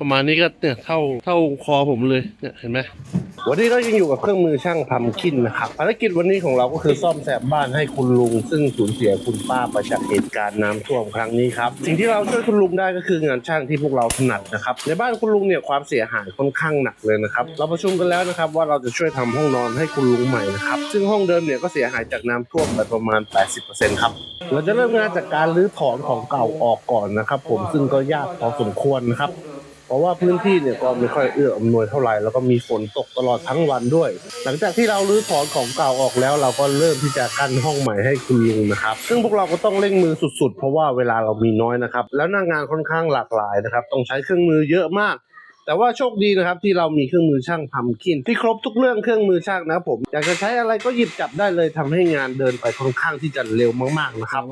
ประมาณนี้ก็เนี่ยเท่าเท่าคอผมเลยเนี่ยเห็นไหมวันนี้ก็ยังอยู่กับเครื่องมือช่างทำคินนะครับภารกิจวันนี้ของเราก็คือซ่อมแซมบ้านให้คุณลุง ซึ่งสูญเสียคุณป้าไปจากเหตุการณ์น้ำท่วมครั้งนี้ครับสิ่งที่เราช่วยคุณลุงได้ก็คืองานช่างที่พวกเราถนัดนะครับในบ้านคุณลุงเนี่ยความเสียหายค่อนข้างหนักเลยนะครับเราประชุมกันแล้วนะครับว่าเราจะช่วยทำห้องนอนให้คุณลุงใหม่นะครับซึ่งห้องเดิมเนี่ยก็เสียหายจากน้ำท่วมไปประมาณ 80%ครับเราจะเริ่มงานจากการรื้อถอนของเก่าออกก่อนนะครับผมซึ่งก็ยากพอสมควรนะครับ เพราะว่าพื้นที่เนี่ยก็ไม่ค่อยเอื้ออำนวยเท่าไหร่แล้วก็มีฝนตกตลอดทั้งวันด้วย หลังจากที่เรารื้อถอนของเก่าออกแล้ว เราก็เริ่มที่จะกั้นห้องใหม่ให้คุณลุงนะครับ ซึ่งพวกเราก็ต้องเร่งมือสุดๆ เพราะว่าเวลาเรามีน้อยนะครับ แล้วหน้างานค่อนข้างหลากหลายนะครับ ต้องใช้เครื่องมือเยอะมากแต่ว่าโชคดีนะครับที่เรามีเครื่องมือช่างทำคินที่ครบทุกเรื่องเครื่องมือช่างนะครับผมอยากจะใช้อะไรก็หยิบจับได้เลยทำให้งานเดินไปค่อนข้างที่จะเร็วมากๆนะครับ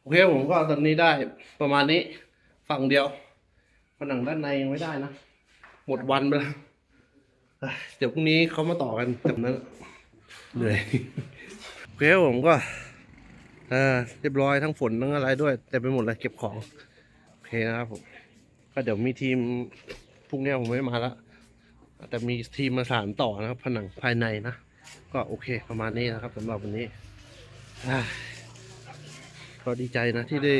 โอเคผมก็ตอนนี้ได้ประมาณนี้ฝั่งเดียว นังด้านในยังไม่ได้นะ หมดวันไปแล้วเอ้ยเดี๋ยวพรุ่งนี้เขามาต่อกันแบบนั้นเหนื่อยโอเคผมก็เออเรียบร้อยทั้งฝนทั้งอะไรด้วยเต็มไปหมดเลยเก็บของโอเคนะครับผมก็เดี๋ยวมีทีมพรุ่งนี้ผมไม่มาแล้วแต่มีทีมมาสานต่อนะครับ ผนังภายในนะ ก็โอเคประมาณนี้นะครับสำหรับวันนี้อ่าก็ดีใจนะที่ได้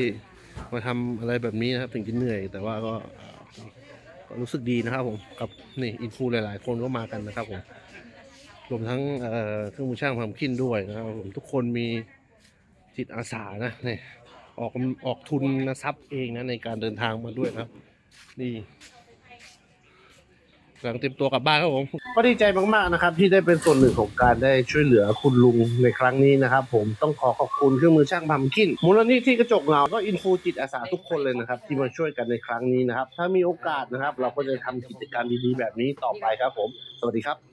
มาทำอะไรแบบนี้นะครับ ถึงจะเหนื่อย แต่ว่าก็ก็รู้สึกดีนะครับผมกับนี่อินฟูหลาย ๆ คนก็มากันนะครับผมรวมทั้งเครื่องมือช่างทำขึ้นด้วยนะครับผมทุกคนมีจิตอาสานะเนี่ยออกออกทุนนะทรัพย์เองนะในการเดินทางมาด้วยครับ นี่ กำลังเตรียมตัวกลับบ้านครับผม ก็ดีใจมากๆนะครับ ที่ได้เป็นส่วนหนึ่งของการได้ช่วยเหลือคุณลุงในครั้งนี้นะครับ ผมต้องขอขอบคุณเครื่องมือช่างพัมคินมูลนิธิกระจกเงาก็อินฟูจิตอาสาทุกคนเลยนะครับ ที่มาช่วยกันในครั้งนี้นะครับ ถ้ามีโอกาสนะครับ เราก็จะทำกิจกรรมดีๆแบบนี้ต่อไปครับผม สวัสดีครับ